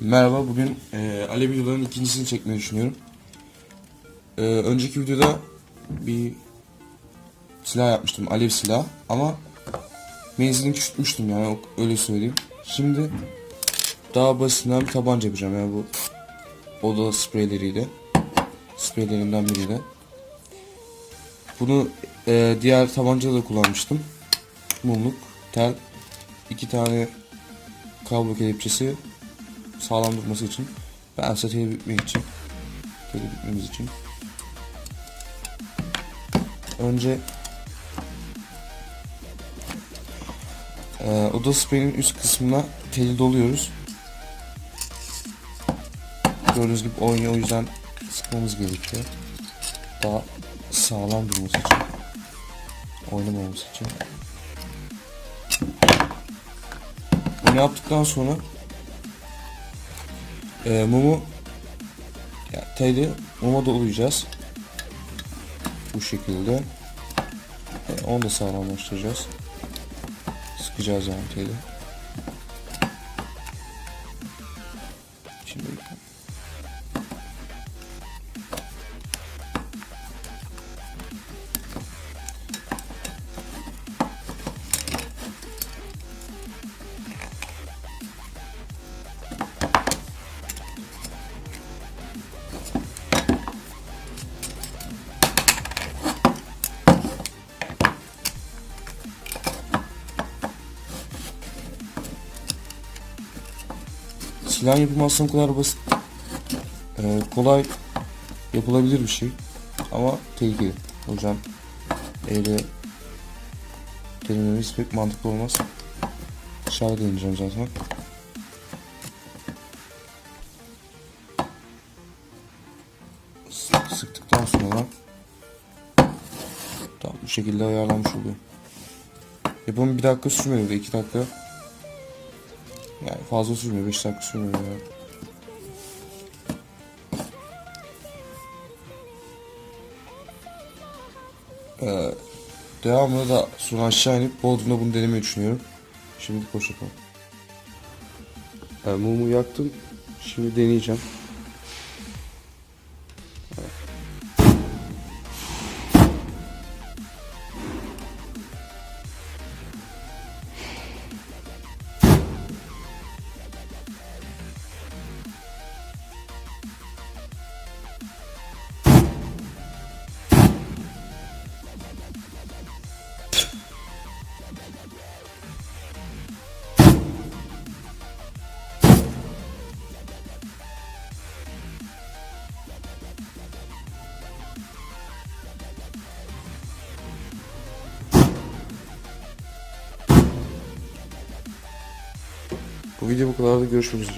Merhaba, bugün e, Alev videoların ikincisini çekmeyi düşünüyorum. E, önceki videoda bir silah yapmıştım, alev silah ama menzilini küçültmüştüm yani öyle söyleyeyim. Şimdi daha basitinden bir tabanca yapacağım yani bu oda spreyleriyle, spreylerinden biriyle. Bunu e, diğer tabancada da kullanmıştım. Mumluk, tel, iki tane kablo kelepçesi sağlam durması için. Ben ise teli bitmek için teli bitmemiz için. Önce e, oda spreyinin üst kısmına teli doluyoruz. Gördüğünüz gibi oynuyor o yüzden sıkmamız gerekiyor. Daha sağlam durması için oynamaması için bunu yaptıktan sonra e, mumu ya, teli muma dolayacağız. Bu şekilde. E, onu da sağlamlaştıracağız. Sıkacağız yani teli. Şimdi Silah yapımı aslında bu kadar basit. Ee, kolay yapılabilir bir şey. Ama tehlikeli. Yüzden eyle denememiz pek mantıklı olmaz. Dışarıda deneyeceğim zaten. Sıktıktan sonra tam bu şekilde ayarlanmış oluyor. Yapımı bir dakika sürmüyor da iki dakika. Yani fazla sürmüyor 5 dakika sürmüyor ya. Ee, devamında da sonra aşağı inip Bodrum'da bunu denemeyi düşünüyorum. Şimdi hoşçakalın. Ee, mumu yaktım. Şimdi deneyeceğim. Bu video bu kadar da görüşmek üzere.